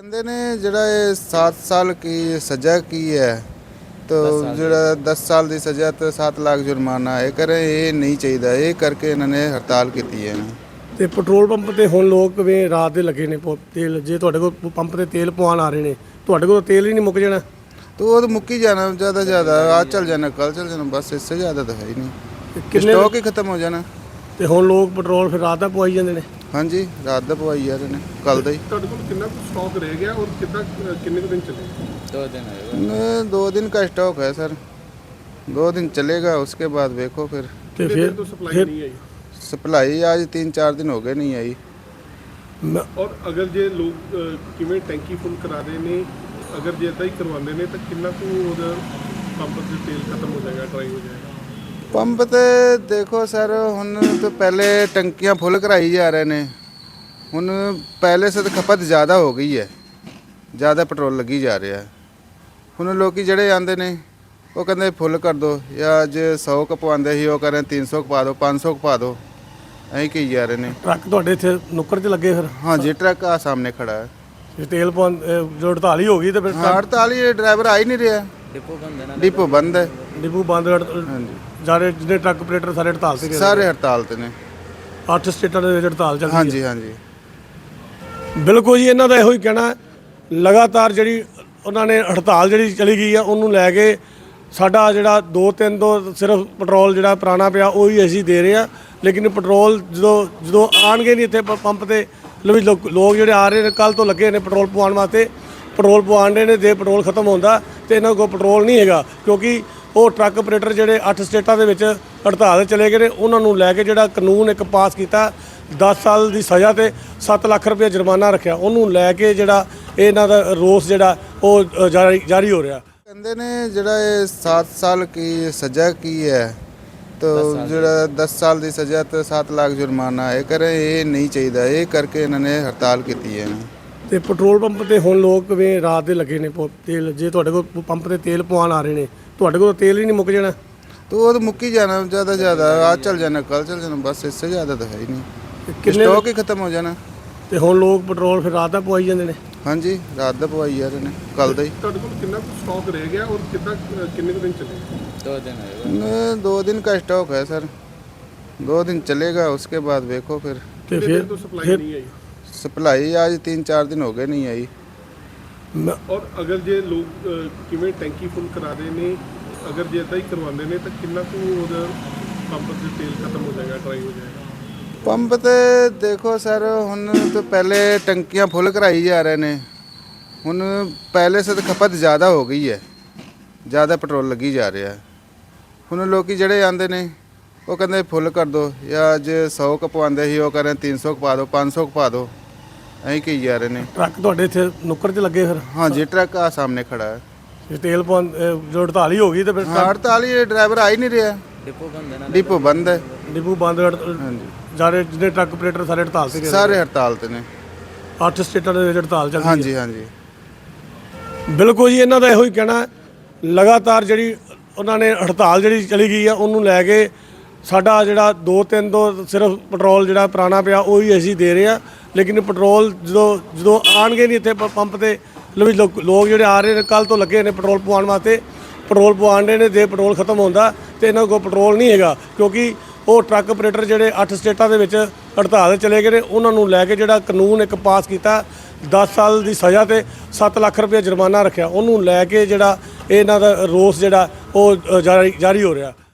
ਕਹਿੰਦੇ ਨੇ ਜਿਹੜਾ ਇਹ 7 ਸਾਲ ਕੀ ਸਜ਼ਾ ਕੀ ਹੈ ਤੋ ਜਿਹੜਾ 10 ਸਾਲ ਦੀ ਸਜ਼ਾ ਤੇ 7 ਲੱਖ ਜੁਰਮਾਨਾ ਇਹ ਕਰੇ ਇਹ ਨਹੀਂ ਚਾਹੀਦਾ ਇਹ ਕਰਕੇ ਇਹਨਾਂ ਨੇ ਹੜਤਾਲ ਕੀਤੀ ਹੈ ਤੇ ਪੈਟਰੋਲ ਪੰਪ ਤੇ ਹੁਣ ਲੋਕ ਕਿਵੇਂ ਰਾਤ ਦੇ ਲੱਗੇ ਨੇ ਪ- ਤੇਲ ਜੇ ਤੁਹਾਡੇ ਕੋਲ ਪੰਪ ਤੇ ਤੇਲ ਪਵਾਉਣ ਆ ਰਹੇ ਨੇ ਤੁਹਾਡੇ ਕੋਲ ਤੇਲ ਹੀ ਨਹੀਂ ਮੁੱਕ ਜਾਣਾ तो वो तो मुक्की जाना ज़्यादा ज़्यादा आज चल जाना कल चल जाना बस इससे ज़्यादा तो है ही ਤੇ नहीं ਕਿੰਨੇ स्टॉक ही खत्म हो जाना ਤੇ ਹੁਣ ਲੋਕ ਪੈਟਰੋਲ ਫਿਰ ਰਾਤ ਦਾ ਪਵਾਈ ਜਾਂਦੇ ਨੇ हाँ जी रात दा पवाई यार ने कल दा ही ਤੁਹਾਡੇ ਕੋਲ ਕਿੰਨਾ ਕੁ ਸਟਾਕ ਰਹਿ ਗਿਆ ਔਰ ਕਿੰਨਾ ਕੁ- ਕਿੰਨੇ ਕੁ ਦਿਨ ਚੱਲੇਗਾ न, दो दिन का स्टॉक है सर दो दिन चलेगा उसके बाद देखो फिर ਤੇ ਕਿੰਨੇ ਫਿਰ ਦਿਨ ਤੋਂ ਸਪਲਾਈ ਫਿਰ ਨਹੀਂ ਆਈ सप्लाई आज तीन चार दिन हो गए नहीं आई ਮ- ਔਰ ਅਗਰ ਜੇ ਲੋਕ ਅਹ, ਕਿਵੇਂ ਟੈਂਕੀ ਫੁੱਲ ਕਰਾਦੇ ਨੇ ਅਗਰ ਜੇ ਇਦਾਂ ਹੀ ਕਰਵਾਉਂਦੇ ਨੇ ਤਾਂ ਕਿੰਨਾ ਕੁ ਉਹਦਾ ਪੰਪ ਤੇ ਤੇਲ ਖਤਮ ਹੋ ਜਾਏਗਾ ਡਰਾਈ ਹੋ ਜਾਏਗਾ ਪੰਪ ਤੇ ਦੇਖੋ ਸਰ ਹੁਣ ਤਾਂ ਪਹਿਲੇ ਟੰਕੀਆਂ ਫੁੱਲ ਕਰਾਈ ਜਾ ਰਹੇ ਨੇ। ਹੁਣ ਪਹਿਲੇ ਸੇ ਤਾਂ ਖਪਤ ਜ਼ਿਆਦਾ ਹੋ ਗਈ ਹੈ। ਜ਼ਿਆਦਾ ਪੈਟਰੋਲ ਲੱਗੀ ਜਾ ਰਿਹਾ। ਹੈ ਹੁਣ ਲੋਕੀ ਜਿਹੜੇ ਆਂਦੇ ਨੇ ਉਹ ਕਹਿੰਦੇ ਫੁੱਲ ਕਰ ਦਿਓ ਜਾਂ ਅੱਜ 100 ਕਪਵਾਉਂਦੇ ਸੀ ਉਹ ਕਹਿੰਦੇ 300 ਕਪਾ ਦਿਓ 500 ਕਪਾ ਦਿਓ ਐਂ ਕਹੀ ਜਾ ਰਹੇ ਨੇ। ਟਰੱਕ ਤੁਹਾਡੇ ਇੱਥੇ ਨੁੱਕਰ 'ਚ ਲੱਗੇ ਫਿਰ? ਹਾਂਜੀ ਟਰੱਕ ਆ ਸਾਹਮਣੇ ਖੜਾ ਹੈ। ਜੇ ਤੇਲ ਪਵਾਉਣ ਅਹ, ਜੋ 48 ਹੋ ਗਈ ਤੇ ਫਿਰ ਹਾਂ 48 ਡਰਾਈਵਰ ਆ ਹੀ ਨਹੀਂ ਰਿਹਾ। ਡਿਪੋ ਬੰਦ ਹੈ ਡਿਪੂ ਬੰਦ ਹਾਂਜੀ। ਸਾਰੇ ਜਿਹੜੇ ਟਰੱਕ ਆਪਰੇਟਰ ਸਾਰੇ ਹੜਤਾਲ ਤੇ ਗਏ ਸਾਰੇ ਹੜਤਾਲ ਤੇ ਨੇ। ਅੱਠ ਸਟੇਟਾਂ ਦੇ ਵਿੱਚ ਹੜਤਾਲ ਚੱਲ ਰਹੀ ਹੈ। ਹਾਂਜੀ ਹਾਂਜੀ। ਬਿਲਕੁਲ ਜੀ ਇਹਨਾਂ ਦਾ ਇਹੋ ਹੀ ਕਹਿਣਾ ਹੈ। ਲਗਾਤਾਰ ਜਿਹੜੀ ਉਹਨਾਂ ਨੇ ਹੜਤਾਲ ਜਿਹੜੀ ਚਲੀ ਗਈ ਆ ਉਹਨੂੰ ਲੈ ਕੇ ਸਾਡਾ ਜਿਹੜਾ 2-3 ਤੋਂ ਸਿਰਫ ਪੈਟਰੋਲ ਜਿਹੜਾ ਪੁਰਾਣਾ ਪਿਆ ਉਹ ਹੀ ਅਸੀਂ ਦੇ ਰਹੇ ਆ ਲੇਕਿਨ ਪੈਟਰੋਲ ਜਦੋਂ ਜਦੋਂ ਆਣਗੇ ਨਹੀਂ ਇੱਥੇ ਪ- ਪੰਪ ਤੇ ਲੋ ਵੀ ਲੋਕ ਲੋਕ ਜਿਹੜੇ ਆ ਰਹੇ ਨੇ ਕੱਲ ਤੋਂ ਲੱਗੇ ਨੇ ਪੈਟਰੋਲ ਪਵਾਉਣ ਵਾਸਤੇ ਪੈਟਰੋਲ ਪਵਾਉਣ ਦੇ ਨੇ ਜੇ ਪੈਟਰੋਲ ਖਤਮ ਹੁੰਦਾ ਤੇ ਇਹਨਾਂ ਕੋਲ ਪੈਟਰੋਲ ਨਹੀਂ ਹੈਗਾ ਕਿਉਂਕਿ ਉਹ ਟਰੱਕ ਆਪਰੇਟਰ ਜਿਹੜੇ 8 ਸਟੇਟਾਂ ਦੇ ਵਿੱਚ ਹੜਤਾਲ ਤੇ ਚਲੇ ਗਏ ਨੇ ਉਹਨਾਂ ਨੂੰ ਲੈ ਕੇ ਜਿਹੜਾ ਕਾਨੂੰਨ ਇੱਕ ਪਾਸ ਕੀਤਾ 10 ਸਾਲ ਦੀ ਸਜ਼ਾ ਤੇ 7 ਲੱਖ ਰੁਪਏ ਜੁਰਮਾਨਾ ਰੱਖਿਆ। ਉਹਨੂੰ ਲੈ ਕੇ ਜਿਹੜਾ ਇਹਨਾਂ ਦਾ ਰੋਸ ਜਿਹੜਾ ਉਹ ਜਾਰੀ ਜਾਰੀ ਹੋ ਰਿਹਾ। ਕਹਿੰਦੇ ਨੇ ਜਿਹੜਾ ਇਹ 7 ਸਾਲ ਕੀ ਸਜ਼ਾ ਕੀ ਹੈ ਤੋ ਜਿਹੜਾ 10 ਸਾਲ ਦੀ ਸਜ਼ਾ ਤੇ 7 ਲੱਖ ਜੁਰਮਾਨਾ ਇਹ ਕਰੇ ਇਹ ਨਹੀਂ ਚਾਹੀਦਾ। ਇਹ ਕਰਕੇ ਇਹਨਾਂ ਨੇ ਹੜਤਾਲ ਕੀਤੀ ਹੈ। ਤੇ ਪੈਟਰੋਲ ਪੰਪ ਤੇ ਹੁਣ ਲੋਕ ਕਿਵੇਂ ਰਾਤ ਦੇ ਲੱਗੇ ਨੇ ਪ- ਤੇਲ ਜੇ ਤੁਹਾਡੇ ਕੋਲ ਪੰਪ ਤੇ ਤੇਲ ਪਵਾਉਣ ਆ ਰਹੇ ਨੇ ਤੁਹਾਡੇ ਕੋਲ ਤੇਲ ਹੀ ਨਹੀਂ ਮੁੱਕ ਜਾਣਾ तो वो तो मुक्की जाना ज़्यादा ज़्यादा आज चल जाना कल चल जाना बस इससे ज़्यादा तो है ही नहीं ਤੇ ਕਿੰਨੇ स्टॉक ही खत्म हो जाना ਤੇ ਹੁਣ ਲੋਕ ਪੈਟਰੋਲ ਫਿਰ ਰਾਤ ਦਾ ਪਵਾਈ ਜਾਂਦੇ ਨੇ हाँ जी रात दा पवाई यार ने कल दा ही ਤੁਹਾਡੇ ਕੋਲ ਕਿੰਨਾ ਕੁ ਸਟਾਕ ਰਹਿ ਗਿਆ ਔਰ ਕਿੰਨਾ ਕੁ- ਕਿੰਨੇ ਕੁ ਦਿਨ ਚੱਲੇਗਾ न, दो दिन का स्टॉक है सर दो दिन चलेगा उसके बाद देखो फिर ਤੇ ਕਿੰਨੇ ਫਿਰ ਦਿਨ ਤੋਂ ਸਪਲਾਈ ਫਿਰ ਨਹੀਂ ਆਈ सप्लाई आज तीन चार दिन हो गए नहीं आई ਔਰ ਅਗਰ ਜੇ ਲੋਕ ਅਹ, ਕਿਵੇਂ ਟੈਂਕੀ ਫੁੱਲ ਕਰਾਦੇ ਨੇ ਅਗਰ ਜੇ ਇਦਾਂ ਹੀ ਕਰਵਾਉਂਦੇ ਨੇ ਤਾਂ ਕਿੰਨਾ ਕੁ ਉਹਦਾ ਪੰਪ ਤੇ ਤੇਲ ਖਤਮ ਹੋ ਜਾਏਗਾ ਡਰਾਈ ਹੋ ਜਾਏਗਾ? ਪੰਪ ਤੇ ਦੇਖੋ ਸਰ ਹੁਣ ਤਾਂ ਪਹਿਲੇ ਟੰਕੀਆਂ ਫੁੱਲ ਕਰਾਈ ਜਾ ਰਹੇ ਨੇ। ਹੁਣ ਪਹਿਲੇ ਸੇ ਤਾਂ ਖਪਤ ਜ਼ਿਆਦਾ ਹੋ ਗਈ ਹੈ। ਜ਼ਿਆਦਾ ਪੈਟਰੋਲ ਲੱਗੀ ਜਾ ਰਿਹਾ ਹੈ। ਹੁਣ ਲੋਕੀ ਜਿਹੜੇ ਆਂਦੇ ਨੇ ਉਹ ਕਹਿੰਦੇ ਫੁੱਲ ਕਰ ਦਿਓ ਜਾਂ ਅੱਜ 100 ਕਪਵਾਉਂਦੇ ਸੀ ਉਹ ਕਹਿੰਦੇ 300 ਕਪਾ ਦਿਓ 500 ਕਪਾ ਦਿਓ ਐਂ ਕਹੀ ਜਾ ਰਹੇ ਨੇ। ਟਰੱਕ ਤੁਹਾਡੇ ਇੱਥੇ ਨੁੱਕਰ 'ਚ ਲੱਗੇ ਫਿਰ? ਹਾਂਜੀ ਟਰੱਕ ਆ ਸਾਹਮਣੇ ਖੜਾ ਹੈ। ਜੇ ਤੇਲ ਪਵਾਉਣ ਅ, ਜੋ 48 ਹੋ ਗਈ ਤੇ ਫਿਰ ਹਾਂ 48 ਡਰਾਈਵਰ ਆ ਹੀ ਨਹੀਂ ਰਿਹਾ। ਡਿਪੋ ਬੰਦ ਹੈ ਡਿਪੂ ਬੰਦ ਹਾਂਜੀ। ਸਾਰੇ ਜਿਹੜੇ ਟਰੱਕ ਆਪਰੇਟਰ ਸਾਰੇ ਹੜਤਾਲ ਤੇ ਗਏ ਸਾਰੇ ਹੜਤਾਲ ਤੇ ਨੇ। ਅੱਠ ਸਟੇਟਾਂ ਦੇ ਵਿੱਚ ਹੜਤਾਲ ਚੱਲ ਰਹੀ ਹੈ। ਹਾਂਜੀ ਹਾਂਜੀ। ਬਿਲਕੁਲ ਜੀ ਇਹਨਾਂ ਦਾ ਇਹੋ ਹੀ ਕਹਿਣਾ ਹੈ। ਲਗਾਤਾਰ ਜਿਹੜੀ ਉਹਨਾਂ ਨੇ ਹੜਤਾਲ ਜਿਹੜੀ ਚਲੀ ਗਈ ਆ ਉਹਨੂੰ ਲੈ ਕੇ ਸਾਡਾ ਜਿਹੜਾ 2-3 ਤੋਂ ਸਿਰਫ ਪੈਟਰੋਲ ਜਿਹੜਾ ਪੁਰਾਣਾ ਪਿਆ ਉਹ ਹੀ ਅਸੀਂ ਦੇ ਰਹੇ ਆ ਲੇਕਿਨ ਪੈਟਰੋਲ ਜਦੋਂ ਜਦੋਂ ਆਣਗੇ ਨਹੀਂ ਇੱਥੇ ਪ- ਪੰਪ ਤੇ ਲੋ ਲੋਕ ਜਿਹੜੇ ਆ ਰਹੇ ਨੇ ਕੱਲ ਤੋਂ ਲੱਗੇ ਨੇ ਪੈਟਰੋਲ ਪਵਾਉਣ ਵਾਸਤੇ, ਪੈਟਰੋਲ ਪਵਾਉਣ ਦੇ ਨੇ, ਜੇ ਪੈਟਰੋਲ ਖਤਮ ਹੁੰਦਾ, ਤੇ ਇਹਨਾਂ ਕੋਲ ਪੈਟਰੋਲ ਨਹੀਂ ਹੈਗਾ, ਕਿਉਂਕਿ ਉਹ ਟਰੱਕ ਆਪਰੇਟਰ ਜਿਹੜੇ 8 ਸਟੇਟਾਂ ਦੇ ਵਿੱਚ ਹੜਤਾਲ ਚਲੇ ਗਏ ਨੇ, ਉਹਨਾਂ ਨੂੰ ਲੈ ਕੇ ਜਿਹੜਾ ਕਾਨੂੰਨ ਇੱਕ ਪਾਸ ਕੀਤਾ 10 ਸਾਲ ਦੀ ਸਜ਼ਾ ਤੇ 7 ਲੱਖ ਰੁਪਏ ਜੁਰਮਾਨਾ ਰੱਖਿਆ, ਉਹਨੂੰ ਲੈ ਕੇ ਜਿਹੜਾ ਇਹਨਾਂ ਦਾ ਰੋਸ ਜਿਹੜਾ, ਉਹ ਜਾਰੀ ਜਾਰੀ ਹੋ ਰਿਹਾ।